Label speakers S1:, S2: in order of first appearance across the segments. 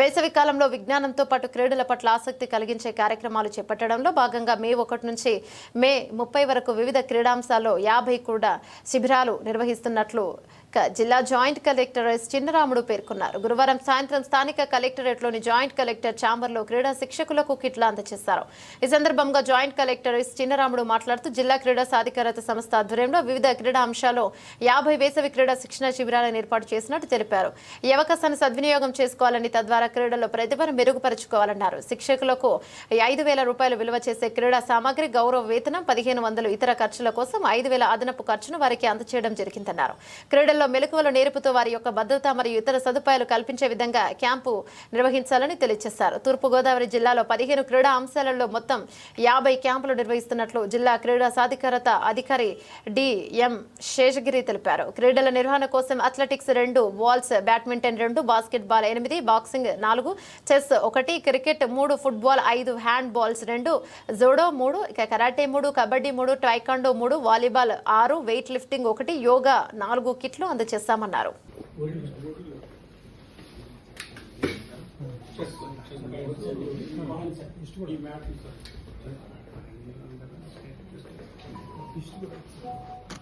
S1: వేసవి కాలంలో విజ్ఞానంతో పాటు క్రీడల పట్ల ఆసక్తి కలిగించే కార్యక్రమాలు చేపట్టడంలో భాగంగా మే ఒకటి నుంచి మే ముప్పై వరకు వివిధ క్రీడాంశాల్లో యాభై కూడా శిబిరాలు నిర్వహిస్తున్నట్లు జిల్లా జాయింట్ కలెక్టర్ ఎస్ చిన్నరాముడు పేర్కొన్నారు. గురువారం సాయంత్రం స్థానిక కలెక్టరేట్లోని జాయింట్ కలెక్టర్ ఛాంబర్లో క్రీడా శిక్షకులకు కిట్లు అందజేశారు ఈ సందర్భంగా జాయింట్ కలెక్టర్ ఎస్ చిన్నరాముడు మాట్లాడుతూ జిల్లా క్రీడా సాధికారత సంస్థ ఆధ్వర్యంలో వివిధ క్రీడా అంశాల్లో యాభై వేసవి క్రీడా శిక్షణ శిబిరాలను ఏర్పాటు చేసినట్టు తెలిపారు. ఈ అవకాశాన్ని సద్వినియోగం చేసుకోవాలని తద్వారా క్రీడల్లో ప్రతిభను మెరుగుపరుచుకోవాలన్నారు. శిక్షకులకు ఐదు వేల రూపాయలు విలువ చేసే క్రీడా సామాగ్రి గౌరవ వేతనం పదిహేను వందలు ఇతర ఖర్చుల కోసం ఐదు వేల అదనపు ఖర్చును వారికి అందచేయడం జరిగిందన్నారు. క్రీడల్లో మెలకువలు నేర్పుతూ వారి యొక్క భద్రత మరియు ఇతర సదుపాయాలు కల్పించే విధంగా క్యాంపు నిర్వహించాలని తెలియజేశారు. తూర్పుగోదావరి జిల్లాలో పదిహేను క్రీడా అంశాలలో మొత్తం యాభై క్యాంపులు నిర్వహిస్తున్నట్లు జిల్లా క్రీడా సాధికారత అధికారి డిఎం శేషగిరి తెలిపారు. క్రీడల నిర్వహణ కోసం అథ్లెటిక్స్ రెండు బాల్స్ బ్యాడ్మింటన్ రెండు బాస్కెట్బాల్ ఎనిమిది బాక్సింగ్ నాలుగు చెస్ ఒకటి క్రికెట్ మూడు ఫుట్బాల్ ఐదు హ్యాండ్ బాల్స్ రెండు జోడో మూడు ఇక కరాటే మూడు కబడ్డీ మూడు టైకాండో మూడు వాలీబాల్ ఆరు వెయిట్ లిఫ్టింగ్ ఒకటి యోగా నాలుగు కిట్లు అందజేస్తామన్నారు.
S2: ఇది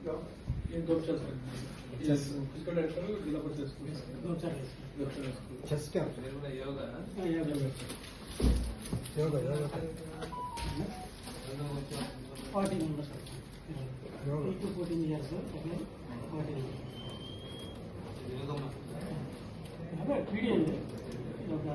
S2: ఇది నెక్స్ట్ సైడ్ డి రాజారావు ఏం దోప్ చేస్తారు ఇక్కడ ఎక్కడ జిల్లా పరిషత్ స్కూల్ దోప్ చేస్తారు
S3: chess camp yoga yoga
S4: fourteen members
S3: yoga
S4: to fourteen years okay fourteen video ఉంది ఒక